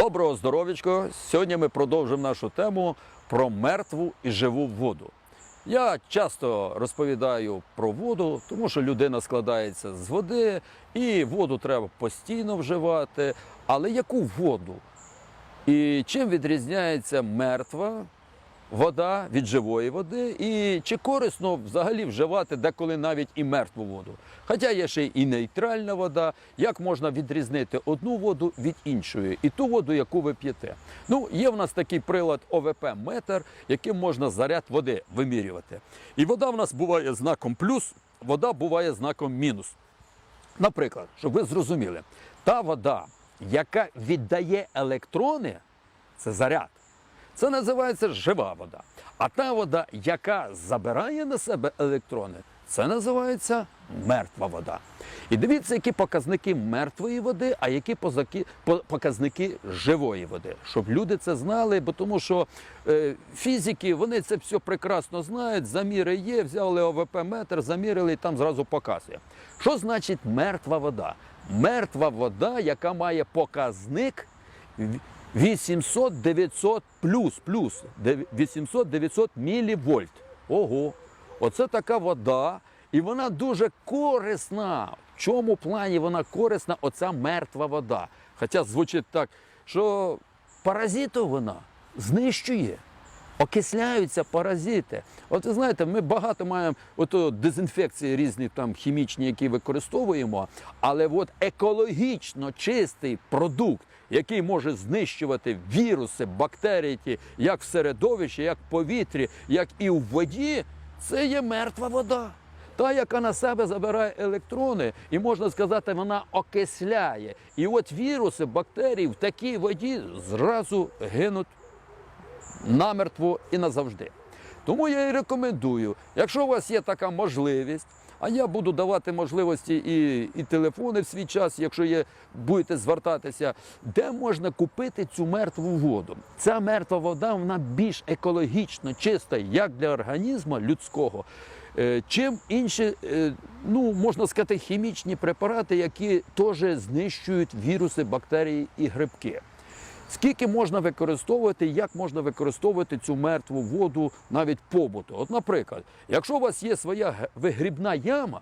Доброго здоров'ячко! Сьогодні ми продовжимо нашу тему про мертву і живу воду. Я часто розповідаю про воду, тому що людина складається з води, і воду треба постійно вживати. Але яку воду? І чим відрізняється мертва вода від живої води? І чи корисно взагалі вживати деколи навіть і мертву воду? Хоча є ще і нейтральна вода, як можна відрізнити одну воду від іншої, і ту воду, яку ви п'єте. Ну, є в нас такий прилад ОВП-метр, яким можна заряд води вимірювати. І вода в нас буває знаком плюс, вода буває знаком мінус. Наприклад, щоб ви зрозуміли, та вода, яка віддає електрони, це заряд. Це називається жива вода. А та вода, яка забирає на себе електрони, це називається мертва вода. І дивіться, які показники мертвої води, а які показники живої води. Щоб люди це знали, бо тому що е, фізики вони це все прекрасно знають. Заміри є, взяли ОВП-метр, замірили і там зразу показує. Що значить мертва вода? Мертва вода, яка має показник 800-900 плюс, плюс 800-900 мілівольт. Ого, оце така вода, і вона дуже корисна. В чому плані вона корисна, оця мертва вода? Хоча звучить так, що паразиту вона знищує. Окисляються паразити. От ви знаєте, ми багато маємо ото дезінфекції різні там хімічні, які використовуємо, але от екологічно чистий продукт, який може знищувати віруси, бактерії, як в середовищі, як в повітрі, як і в воді, це є мертва вода. Та, яка на себе забирає електрони, і можна сказати, вона окисляє. І от віруси, бактерії в такій воді зразу гинуть намертво і назавжди. Тому я і рекомендую, якщо у вас є така можливість, а я буду давати можливості і, і телефони в свій час, якщо є, будете звертатися, де можна купити цю мертву воду. Ця мертва вода вона більш екологічно чиста, як для організму людського, е, чим інші, е, ну можна сказати, хімічні препарати, які теж знищують віруси, бактерії і грибки. Скільки можна використовувати, як можна використовувати цю мертву воду навіть побуту? От, наприклад, якщо у вас є своя вигрібна яма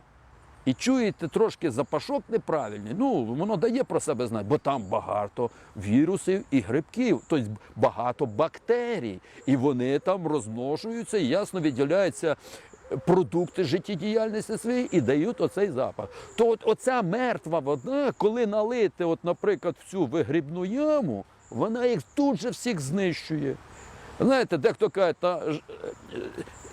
і чуєте трошки запашок неправильний, ну воно дає про себе знати, бо там багато вірусів і грибків, тобто багато бактерій, і вони там розмножуються і ясно відділяються. Продукти життєдіяльності своєї і дають оцей запах. То от оця мертва вода, коли налити, от, наприклад, в цю вигрібну яму, вона їх тут же всіх знищує. Знаєте, дехто каже, та ж,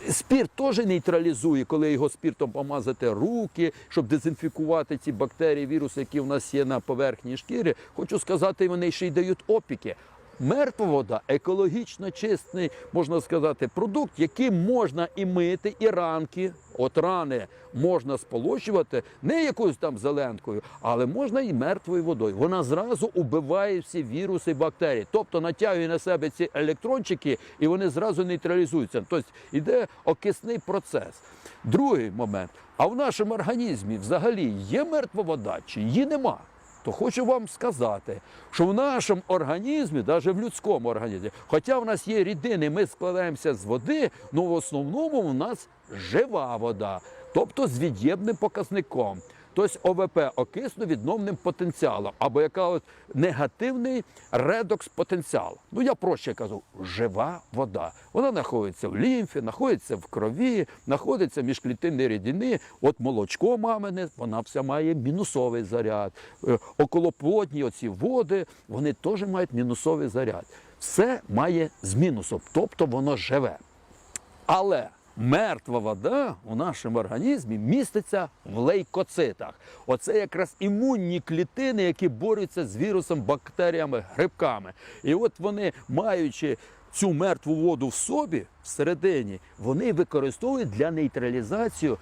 е, спірт теж нейтралізує, коли його спіртом помазати руки, щоб дезінфікувати ці бактерії, віруси, які в нас є на поверхні шкіри. Хочу сказати, вони ще й дають опіки. Мертва вода екологічно чистий, можна сказати, продукт, яким можна і мити, і ранки. От рани можна сполощувати не якоюсь там зеленкою, але можна і мертвою водою. Вона зразу убиває всі віруси і бактерії. Тобто натягує на себе ці електрончики і вони зразу нейтралізуються. Тобто йде окисний процес. Другий момент. А в нашому організмі взагалі є мертва вода чи її нема? То хочу вам сказати, що в нашому організмі, навіть в людському організмі, хоча в нас є рідини, ми складаємося з води, але в основному в нас жива вода, тобто з від'ємним показником. Тобто ОВП окисно-відновним потенціалом, або яка от негативний редокс потенціал. Ну я проще кажу, жива вода. Вона знаходиться в лімфі, знаходиться в крові, знаходиться між клітинні рідини. От молочко мамине, вона вся має мінусовий заряд. Е, Околоплодні оці води, вони теж мають мінусовий заряд. Все має з мінусом, тобто воно живе. Але мертва вода у нашому організмі міститься в лейкоцитах. Оце якраз імунні клітини, які борються з вірусом, бактеріями, грибками. І от вони, маючи цю мертву воду в собі всередині, вони використовують для нейтралізації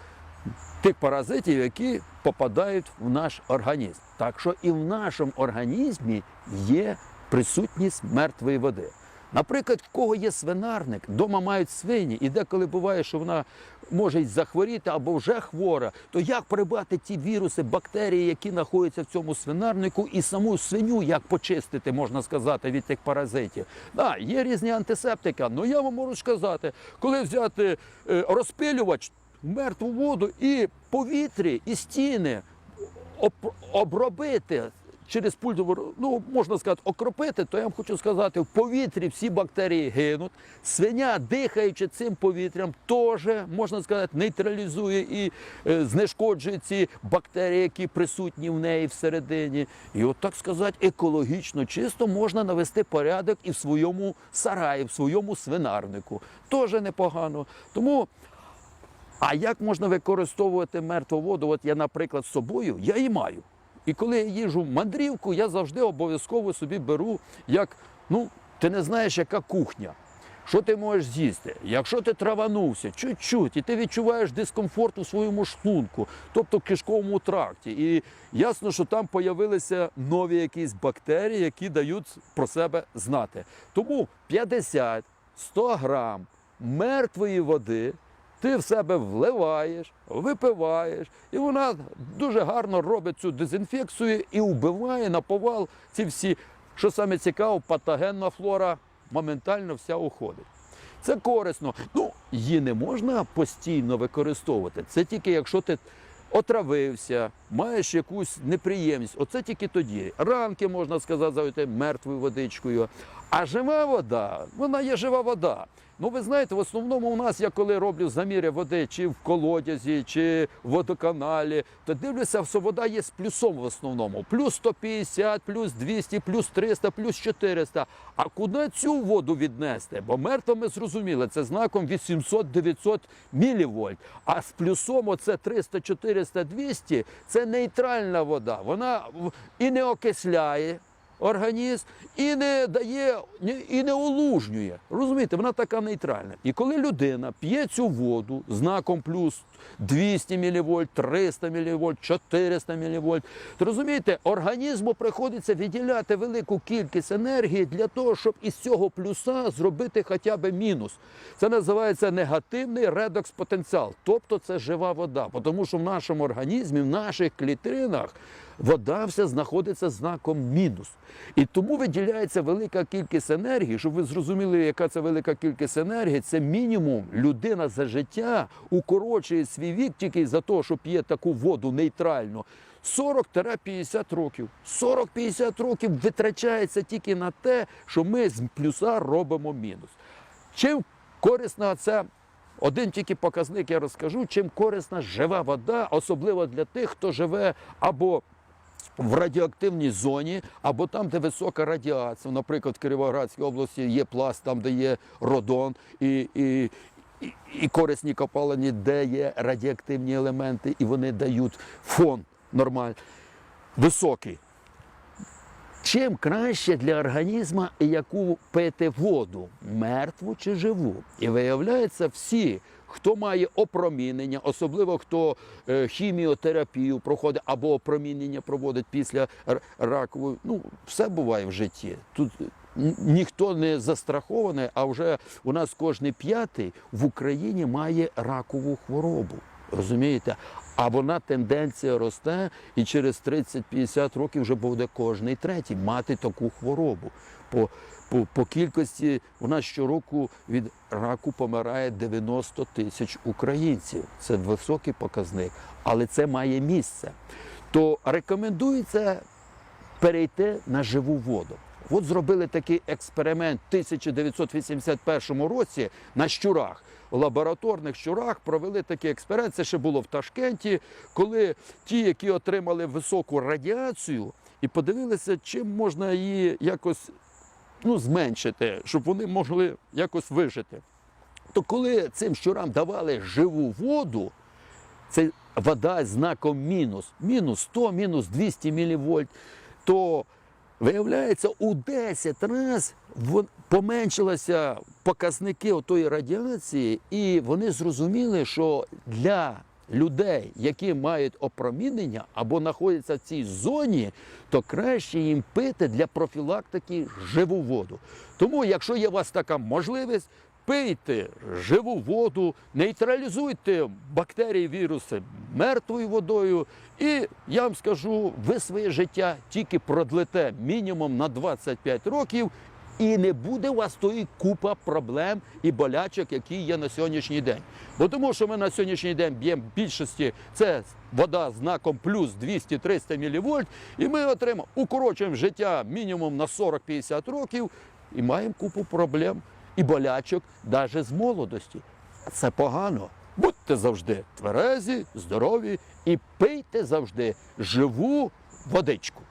тих паразитів, які попадають в наш організм. Так що і в нашому організмі є присутність мертвої води. Наприклад, в кого є свинарник, вдома мають свині, і деколи буває, що вона може й захворіти або вже хвора, то як прибрати ті віруси, бактерії, які знаходяться в цьому свинарнику, і саму свиню як почистити, можна сказати, від тих паразитів? Да, є різні антисептики, але я вам можу сказати, коли взяти е, розпилювач, мертву воду і повітрі, і стіни обробити через пультову, ну можна сказати, окропити, то я вам хочу сказати, в повітрі всі бактерії гинуть. Свиня, дихаючи цим повітрям, теж можна сказати, нейтралізує і е, знешкоджує ці бактерії, які присутні в неї всередині. І от так сказати, екологічно чисто можна навести порядок і в своєму сараї, в своєму свинарнику. Теж непогано. Тому а як можна використовувати мертву воду? От я, наприклад, з собою, я і маю. І коли я їжу в мандрівку, я завжди обов'язково собі беру, як ну, ти не знаєш, яка кухня. Що ти можеш з'їсти? Якщо ти траванувся чуть-чуть, і ти відчуваєш дискомфорт у своєму шлунку, тобто в кишковому тракті. І ясно, що там появилися нові якісь бактерії, які дають про себе знати. Тому 50-100 грам мертвої води ти в себе вливаєш, випиваєш, і вона дуже гарно робить цю дезінфекцію і вбиває на повал ці всі, що саме цікаво, патогенна флора моментально вся уходить. Це корисно. Ну, її не можна постійно використовувати. Це тільки якщо ти отравився, маєш якусь неприємність. Оце тільки тоді. Ранки можна сказати, залити мертвою водичкою. А жива вода, вона є жива вода. Ну, ви знаєте, в основному у нас, я коли роблю заміри води, чи в колодязі, чи в водоканалі, то дивлюся, що вода є з плюсом в основному. Плюс 150, плюс 200, плюс 300, плюс 400. А куди цю воду віднести? Бо мертва ми зрозуміли, це знаком 800-900 мілівольт. А з плюсом оце 300, 400, 200 – це нейтральна вода. Вона і не окисляє організм і не дає, і не олужнює. Розумієте, вона така нейтральна. І коли людина п'є цю воду знаком плюс 200 мВ, 300 мВ, 400 мВ, то розумієте, організму приходиться виділяти велику кількість енергії для того, щоб із цього плюса зробити хоча б мінус. Це називається негативний редокс-потенціал, тобто це жива вода, тому що в нашому організмі, в наших клітинах вода вся знаходиться знаком мінус. І тому виділяється велика кількість енергії, щоб ви зрозуміли, яка це велика кількість енергії, це мінімум людина за життя укорочує свій вік тільки за те, що п'є таку воду нейтральну. 40-50 років. 40-50 років витрачається тільки на те, що ми з плюса робимо мінус. Чим корисна ця один тільки показник я розкажу, чим корисна жива вода, особливо для тих, хто живе або в радіоактивній зоні, або там, де висока радіація. Наприклад, в Кіровоградській області є пласт, там, де є родон і, і, і, корисні копалини, де є радіоактивні елементи, і вони дають фон нормальний, високий. Чим краще для організму, яку пити воду, мертву чи живу. І виявляється, всі, хто має опромінення, особливо хто е, хіміотерапію проходить або опромінення проводить після ракової, ну все буває в житті. Тут ніхто не застрахований, а вже у нас кожний п'ятий в Україні має ракову хворобу. Розумієте? А вона тенденція росте, і через 30-50 років вже буде кожний третій мати таку хворобу. По, по, по кількості у нас щороку від раку помирає 90 тисяч українців. Це високий показник, але це має місце. То рекомендується перейти на живу воду. От зробили такий експеримент в 1981 році на щурах. У лабораторних щурах провели такий експеримент. Це ще було в Ташкенті, коли ті, які отримали високу радіацію, і подивилися, чим можна її якось ну, зменшити, щоб вони могли якось вижити. То коли цим щурам давали живу воду, це вода з знаком мінус, мінус 100, мінус 200 мВ, то виявляється, у 10 разів поменшилися показники отої радіації, і вони зрозуміли, що для людей, які мають опромінення або знаходяться в цій зоні, то краще їм пити для профілактики живу воду. Тому, якщо є у вас така можливість, пийте живу воду, нейтралізуйте бактерії, віруси мертвою водою. І я вам скажу, ви своє життя тільки продлите мінімум на 25 років. І не буде у вас тої купа проблем і болячок, які є на сьогоднішній день. Бо тому, що ми на сьогоднішній день б'ємо більшості, це вода знаком плюс 200-300 мВ, і ми отримаємо, укорочуємо життя мінімум на 40-50 років і маємо купу проблем і болячок навіть з молодості. Це погано. Будьте завжди тверезі, здорові і пийте завжди живу водичку.